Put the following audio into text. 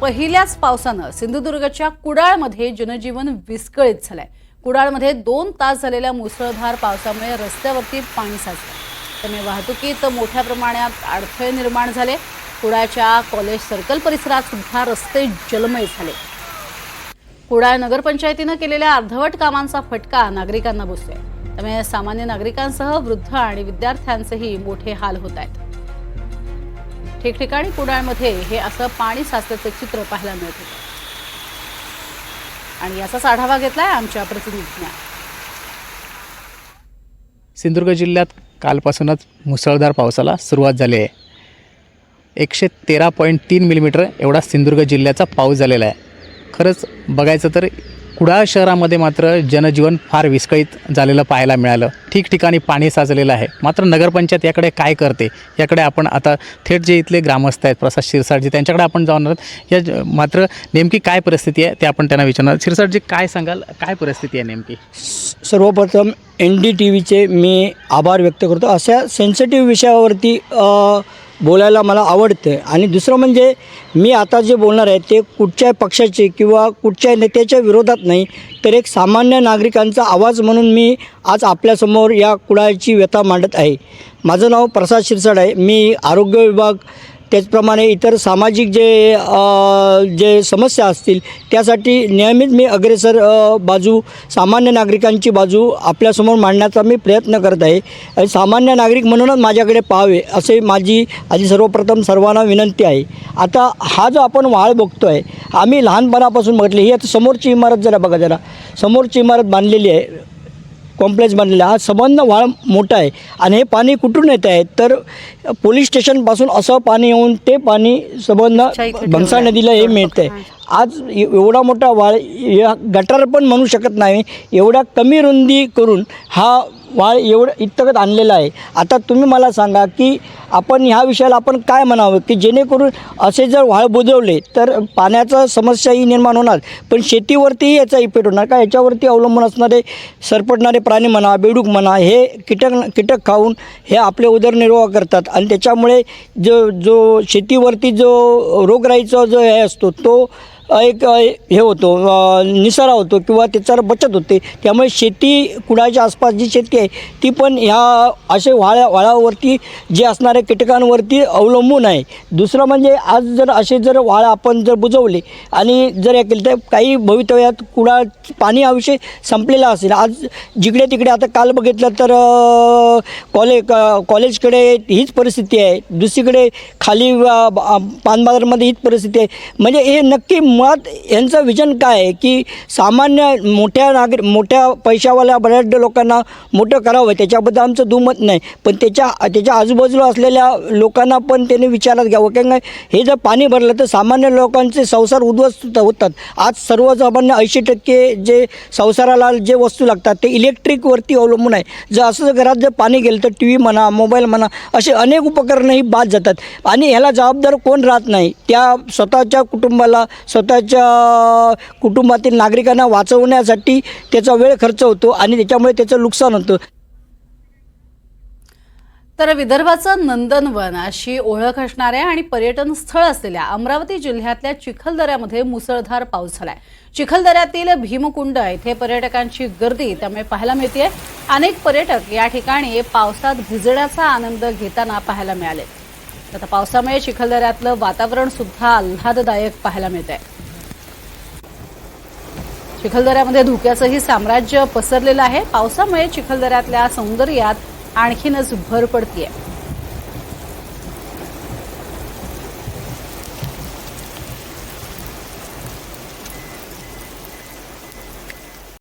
पहिल्याच पावसानं सिंधुदुर्गच्या कुडाळमध्ये जनजीवन विस्कळीत झालंय. कुडाळमध्ये दोन तास झालेल्या मुसळधार पावसामुळे रस्त्यावरती पाणी साचलं. त्यामुळे वाहतुकीत मोठ्या प्रमाणात अडथळे निर्माण झाले. कुडाळच्या कॉलेज सर्कल परिसरात सुद्धा रस्ते जलमय झाले. कुडाळ नगरपंचायतीनं केलेल्या अर्धवट कामांचा फटका नागरिकांना बसतोय. त्यामुळे सामान्य नागरिकांसह वृद्ध आणि विद्यार्थ्यांचेही मोठे हाल होत आहेत. ठिकठिकाणी कुडाळमध्ये हे असं पाणी साचल्याचं चित्र पाहायला मिळत होतं. आणि याचाच आढावा घेतलाय आमच्या प्रतिनिधीने. सिंधुदुर्ग जिल्ह्यात कालपासूनच मुसळधार पावसाला सुरुवात झाली आहे. एकशे तेरा पॉईंट तीन मिलीमीटर एवढा सिंधुदुर्ग जिल्ह्याचा पाऊस झालेला आहे. खरंच बघायचं तर कुडाळ शहरामध्ये मात्र जनजीवन फार विस्कळीत झालेलं पाहायला मिळालं. ठिकठिकाणी पाणी साचलेलं आहे. मात्र नगरपंचायत याकडे काय करते? याकडे आपण आता थेट जे इथले ग्रामस्थ आहेत प्रसाद शिरसाटजी त्यांच्याकडे आपण जाऊन आहोत. या मात्र नेमकी काय परिस्थिती आहे ते आपण त्यांना विचारणार शिरसाटजी काय सांगाल? काय परिस्थिती आहे नेमकी? सर्वप्रथम एन डी टी व्हीचे मी आभार व्यक्त करतो. अशा सेन्सिटिव्ह विषयावरती बोलायला मला आवडते. आणि दुसरं म्हणजे मी आता जे बोलणार आहे ते कुठच्याही पक्षाचे किंवा कुठच्याही नेत्याच्या विरोधात नाही तर एक सामान्य नागरिकांचा आवाज म्हणून मी आज आपल्यासमोर या कुडाळची व्यथा मांडत आहे. माझं नाव प्रसाद शिरसाट आहे. मी आरोग्य विभाग त्याचप्रमाणे इतर सामाजिक जे जे समस्या असतील त्यासाठी नियमित मी अग्रेसर बाजू सामान्य नागरिकांची बाजू आपल्यासमोर मांडण्याचा मी प्रयत्न करत आहे. आणि सामान्य नागरिक म्हणूनच माझ्याकडे पाहावे असे माझी आधी सर्वप्रथम सर्वांना विनंती आहे. आता हा जो आपण वाळ बघतो आहे आम्ही लहानपणापासून म्हटले ही आता समोरची इमारत जरा बघा जरा. समोरची इमारत बांधलेली आहे. कॉम्प्लेक्स बांधलेला आहे. हा संबंध वाळ मोठा आहे. आणि हे पाणी कुठून येत आहे? तर पोलीस स्टेशनपासून असं पाणी येऊन ते पाणी संबंध भंगसा. नदीला हे मिळतं आहे आज एवढा मोठा वाळ या गटार पण म्हणू शकत नाही. एवढा कमी रुंदी करून हा वाळ एवढं इतकंच आणलेला आहे. आता तुम्ही मला सांगा की आपण ह्या विषयाला आपण काय म्हणावं? की जेणेकरून असे जर वाळ बुजवले तर पाण्याचा समस्याही निर्माण होणार. पण शेतीवरतीही याचा इफेक्ट होणार का? याच्यावरती अवलंबून असणारे सरपटणारे प्राणी म्हणा बेडूक म्हणा हे कीटक कीटक खाऊन हे आपले उदरनिर्वाह करतात. आणि त्याच्यामुळे जो जो शेतीवरती जो रोगराईचा जो हे असतो तो एक हे होतो निसारा होतो किंवा त्याच्यावर बचत होते. त्यामुळे शेती कुडाच्या आसपास जी शेती आहे ती पण ह्या असे वाळ्या वाळावरती जे असणाऱ्या कीटकांवरती अवलंबून आहे. दुसरं म्हणजे आज जर असे जर वाळा आपण जर बुजवले आणि जर हे केलं तर काही भवितव्यात कुडा पाणी हा विषय संपलेला असेल. आज जिकडे तिकडे आता काल बघितलं तर कॉले कॉलेजकडे हीच परिस्थिती आहे. दुसरीकडे खाली पानबाजारमध्ये हीच परिस्थिती आहे. म्हणजे हे नक्की मुळात यांचं विजन काय आहे? की सामान्य मोठ्या नागरिक मोठ्या पैशावाल्या बऱ्याच लोकांना मोठं करावं. त्याच्याबद्दल आमचं दुमत नाही. पण त्याच्या त्याच्या आजूबाजूला असलेल्या लोकांना पण त्यांनी विचारात घ्यावं. कारण हे जर पाणी भरलं तर सामान्य लोकांचे संसार उद्ध्वस्त होतात. आज सर्वसामान्य ऐंशी टक्के जे संसाराला जे वस्तू लागतात ते इलेक्ट्रिकवरती अवलंबून आहे. जर असं जर घरात जर पाणी गेलं तर टी व्ही म्हणा मोबाईल म्हणा असे अनेक उपकरणंही बाद जातात. आणि ह्याला जबाबदार कोण राहत नाही? त्या स्वतःच्या कुटुंबाला स्वतःच्या कुटुंबातील नागरिकांना वाचवण्यासाठी त्याचा वेळ खर्च होतो आणि त्याच्यामुळे त्याचं नुकसान होतं. तर विदर्भाचं नंदनवन अशी ओळख असणाऱ्या आणि पर्यटन स्थळ असलेल्या अमरावती जिल्ह्यातल्या चिखलदऱ्यामध्ये मुसळधार पाऊस झालाय. चिखलदऱ्यातील भीमकुंड इथे पर्यटकांची गर्दी त्यामुळे पाहायला मिळते अनेक पर्यटक या ठिकाणी पावसात भिजण्याचा आनंद घेताना पाहायला मिळाले आता पावसामुळे चिखलदऱ्यातलं वातावरण सुद्धा आल्हाददायक पाहायला मिळत आहे चिखलदऱ्यामध्ये धुक्याचंही साम्राज्य पसरलेलं आहे. पावसामुळे चिखलदऱ्यातल्या सौंदर्यात आणखीनच भर पडतीये.